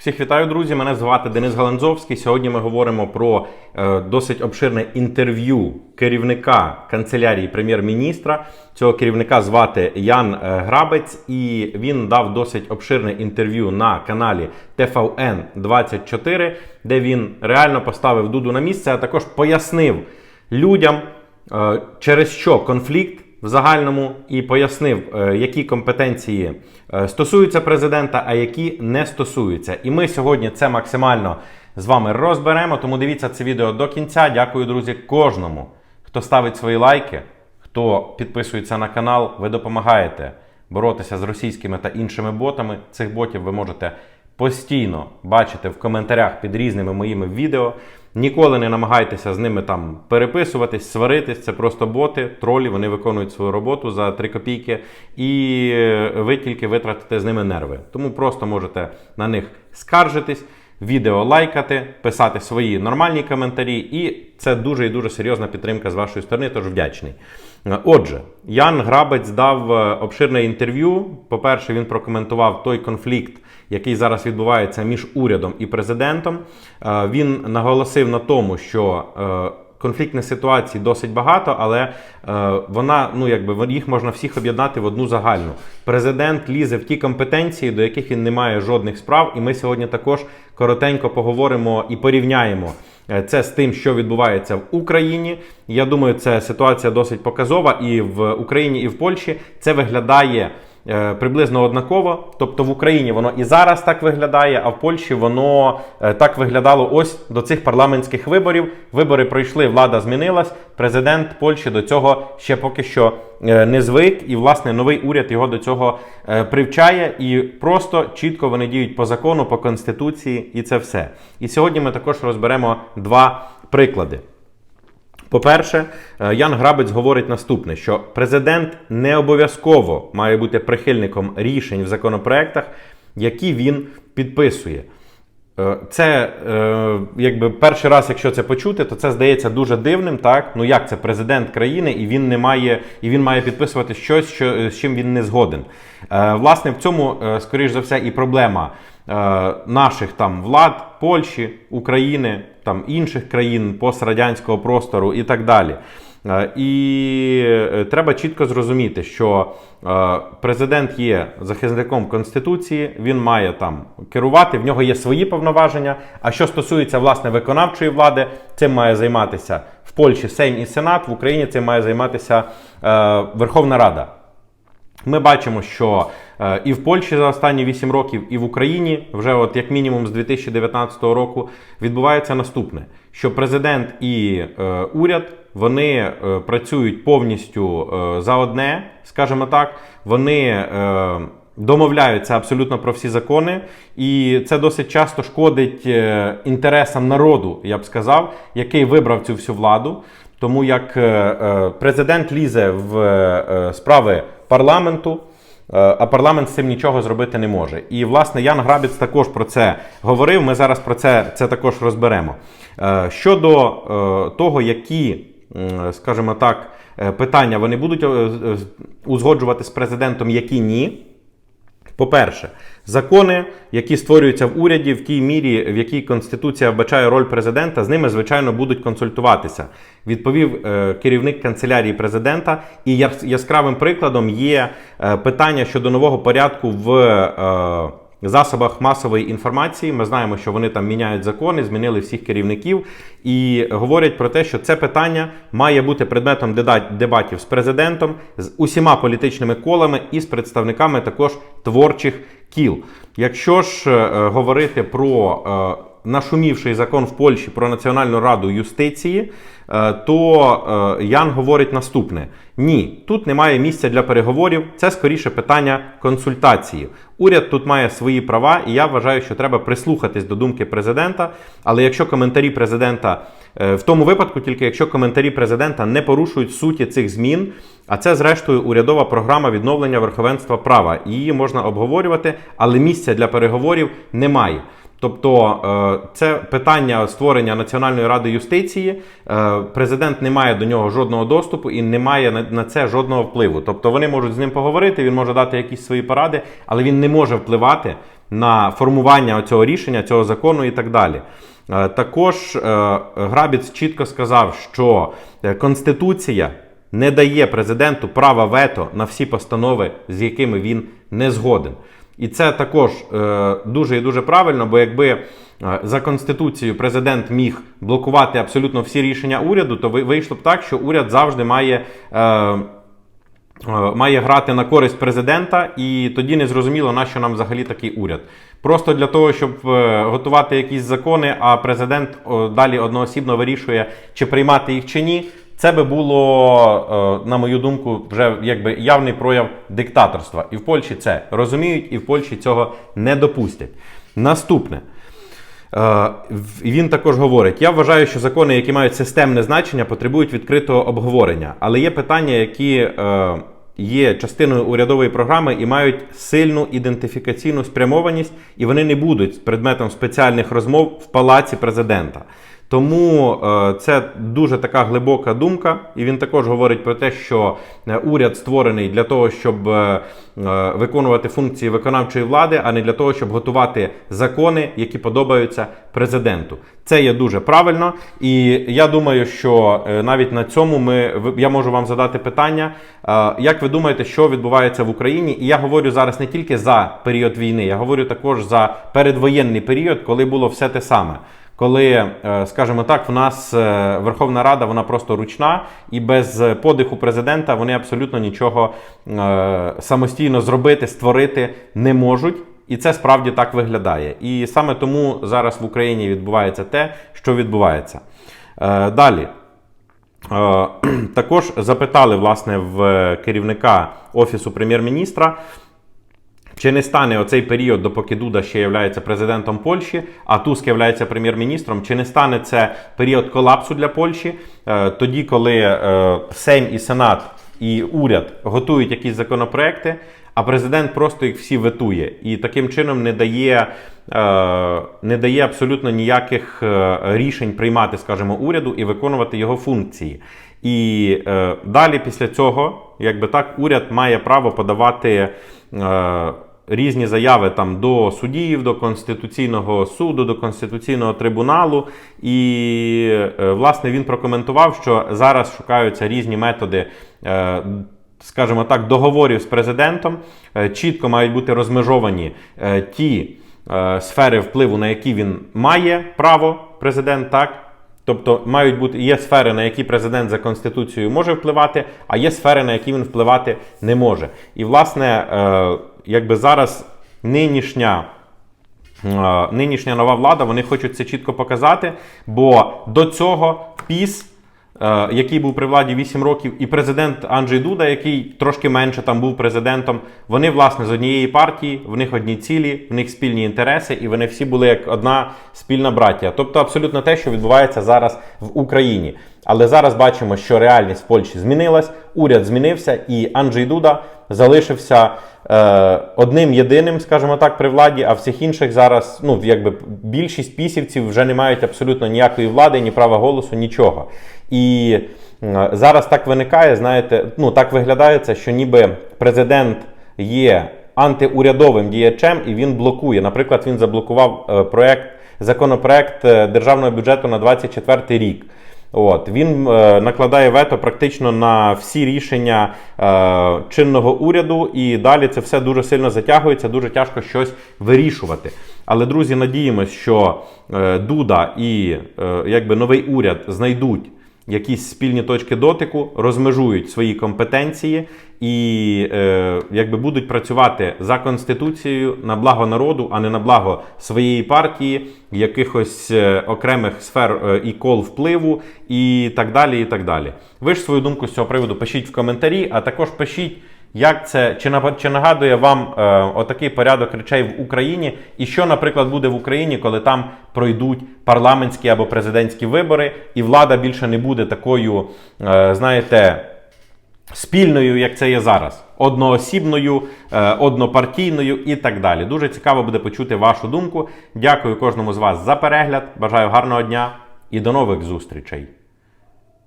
Всіх вітаю, друзі! Мене звати Денис Галанзовський. Сьогодні ми говоримо про е, досить обширне інтерв'ю керівника канцелярії прем'єр-міністра. Цього керівника звати Ян е, Грабець, і він дав досить обширне інтерв'ю на каналі TVN 24 де він реально поставив дуду на місце, а також пояснив людям, е, через що конфлікт в загальному і пояснив, е, які компетенції е, стосуються президента, а які не стосуються. І ми сьогодні це максимально з вами розберемо. Тому дивіться це відео до кінця. Дякую, друзі, кожному, хто ставить свої лайки, хто підписується на канал. Ви допомагаєте боротися з російськими та іншими ботами. Цих ботів ви можете постійно бачити в коментарях під різними моїми відео. Ніколи не намагайтеся з ними там переписуватись, сваритись. Це просто боти, тролі. Вони виконують свою роботу за 3 копійки, і ви тільки витратите з ними нерви. Тому просто можете на них скаржитись, відео лайкати, писати свої нормальні коментарі, і це дуже і дуже серйозна підтримка з вашої сторони. Тож вдячний. Отже, Ян Грабець дав е, обширне інтерв'ю. По-перше, він прокоментував той конфлікт, який зараз відбувається між урядом і президентом. Е, Він наголосив на тому, що е, конфліктних ситуацій досить багато, але е, вона, ну якби їх можна всіх об'єднати в одну загальну. Президент лізе в ті компетенції, до яких він не має жодних справ. І ми сьогодні також коротенько поговоримо і порівняємо. Це з тим, що відбувається в Україні. Я думаю, це ситуація досить показова. І в Україні, і в Польщі це виглядає приблизно однаково. Тобто в Україні воно і зараз так виглядає, а в Польщі воно е, так виглядало ось до цих парламентських виборів. Вибори пройшли, влада змінилась. Президент Польщі до цього ще поки що е, не звик, і власне новий уряд його до цього е, привчає. І просто чітко вони діють по закону, по конституції, і це все. І сьогодні ми також розберемо два приклади. По-перше, е, Ян Грабець говорить наступне: що президент не обов'язково має бути прихильником рішень в законопроектах, які він підписує. Е, Це е, якби перший раз, якщо це почути, то це здається дуже дивним. Так ну як це президент країни, і він не має, і він має підписувати щось, що з чим він не згоден. Е, Власне, в цьому, е, скоріш за все, і проблема е, наших там влад Польщі, України, там інших країн пострадянського простору і так далі. Е, І е, треба чітко зрозуміти, що е, президент є захисником конституції, він має там керувати, в нього є свої повноваження. А що стосується власне виконавчої влади, цим має займатися в Польщі Сейм і Сенат, в Україні цим має займатися Верховна Рада. Ми бачимо, що і в Польщі за останні 8 років, і в Україні вже от як мінімум з 2019 року відбувається наступне: що президент і е, уряд вони е, працюють повністю е, за одне, скажімо так, вони. Е, Домовляються абсолютно про всі закони, і це досить часто шкодить е, інтересам народу, я б сказав, який вибрав цю всю владу. Тому як е, е, президент лізе в справи парламенту, а парламент з цим нічого зробити не може. І власне Ян Грабіц також про це говорив. Ми зараз про це, це також розберемо. Е, Щодо е, того, які, скажімо так, е, питання вони будуть е, е, узгоджувати з президентом, які ні. По-перше, закони, які створюються в уряді, в тій мірі, в якій Конституція вбачає роль президента, з ними, звичайно, будуть консультуватися. Відповів е, керівник канцелярії президента. І яскравим прикладом є е, питання щодо нового порядку в. Е, Засобах масової інформації ми знаємо, що вони там міняють закони, змінили всіх керівників і говорять про те, що це питання має бути предметом дебатів з президентом, з усіма політичними колами і з представниками також творчих кіл. Якщо ж е, говорити про е, нашумівший закон в Польщі про Національну раду юстиції, е, то е, Ян говорить наступне: ні, тут немає місця для переговорів. Це скоріше питання консультації. Уряд тут має свої права, і я вважаю, що треба прислухатись до думки президента. Але якщо коментарі президента е, в тому випадку, тільки якщо коментарі президента не порушують суті цих змін, а це, зрештою, урядова програма відновлення верховенства права. Її можна обговорювати, але місця для переговорів немає. Тобто е, це питання створення Національної ради юстиції. е, Президент не має до нього жодного доступу і не має на- це жодного впливу. Тобто вони можуть з ним поговорити, він може дати якісь свої поради, але він не може впливати на формування цього рішення, цього закону і так далі. Е, Також Грабіц чітко сказав, що Конституція не дає президенту права вето на всі постанови, з якими він не згоден. І це також е, дуже і дуже правильно, бо якби е, за конституцією президент міг блокувати абсолютно всі рішення уряду, то вийшло б так, що уряд завжди має. Е, Має грати на користь президента, і тоді не зрозуміло, на що нам взагалі такий уряд. Просто для того, щоб готувати якісь закони, а президент далі одноосібно вирішує, чи приймати їх чи ні. Це би було, е, на мою думку, вже якби явний прояв диктаторства. І в Польщі це розуміють, і в Польщі цього не допустять. Наступне. Е, Він також говорить: я вважаю, що закони, які мають системне значення, потребують відкритого обговорення. Але є питання, які е, є частиною урядової програми і мають сильну ідентифікаційну спрямованість, і вони не будуть предметом спеціальних розмов в палаці президента. Тому е, це дуже така глибока думка, і він також говорить про те, що е, уряд створений для того, щоб е, виконувати функції виконавчої влади, а не для того, щоб готувати закони, які подобаються президенту. Це є дуже правильно, і я думаю, що навіть на цьому ми я можу вам задати питання. Як ви думаєте, що відбувається в Україні? І я говорю зараз не тільки за період війни, я говорю також за передвоєнний період, коли було все те саме коли, е, скажімо так, в нас е, Верховна Рада вона просто ручна, і без подиху президента вони абсолютно нічого е, самостійно зробити, створити не можуть. І це справді так виглядає. І саме тому зараз в Україні відбувається те, що відбувається. Далі. Також запитали власне в керівника офісу прем'єр-міністра, чи не стане оцей період, допоки Дуда ще є президентом Польщі, а Туск є прем'єр-міністром, чи не стане це період колапсу для Польщі, е, тоді, коли е, Сейм і Сенат і уряд готують якісь законопроекти, а президент просто їх всі ветує і таким чином не дає, е, не дає абсолютно ніяких рішень приймати, скажімо, уряду і виконувати його функції. І е, далі після цього, якби так, уряд має право подавати. Е, Різні заяви там до суддів, до Конституційного суду, до Конституційного трибуналу. І, е, власне, він прокоментував, що зараз шукаються різні методи, е, скажімо так, договорів з президентом. Е, Чітко мають бути розмежовані ті сфери впливу, на які він має право, президент, так. Тобто мають бути є сфери, на які президент за конституцією може впливати, а є сфери, на які він впливати не може. І власне, е, якби зараз нинішня. е, Нинішня нова влада, вони хочуть це чітко показати, бо до цього ПІС, який був при владі 8 років, і президент Анджей Дуда, який трошки менше там був президентом, вони власне з однієї партії, в них одні цілі, в них спільні інтереси, і вони всі були як одна спільна браття. Тобто абсолютно те, що відбувається зараз в Україні. Але зараз бачимо, що реальність в Польщі змінилась, уряд змінився, і Анджей Дуда залишився е, одним єдиним, скажімо так, при владі, а всіх інших зараз, ну якби більшість пісівців вже не мають абсолютно ніякої влади, ні права голосу, нічого. І зараз так виникає, знаєте, ну так виглядає це, що ніби президент є антиурядовим діячем і він блокує. Наприклад, він заблокував е, проект, законопроект е, державного бюджету на 24 рік. От він е, накладає вето практично на всі рішення е, чинного уряду, і далі це все дуже сильно затягується, дуже тяжко щось вирішувати. Але друзі, надіємось, що е, Дуда і е, якби новий уряд знайдуть якісь спільні точки дотику, розмежують свої компетенції і е, якби будуть працювати за конституцією на благо народу, а не на благо своєї партії, якихось е, окремих сфер е, і кол впливу, і так далі. І так далі. Ви ж свою думку з цього приводу пишіть в коментарі, а також пишіть. Як це чи чи нагадує вам е, отакий порядок речей в Україні, і що, наприклад, буде в Україні, коли там пройдуть парламентські або президентські вибори, і влада більше не буде такою, е, знаєте, спільною, як це є зараз, одноосібною, е, однопартійною і так далі. Дуже цікаво буде почути вашу думку. Дякую кожному з вас за перегляд. Бажаю гарного дня і до нових зустрічей.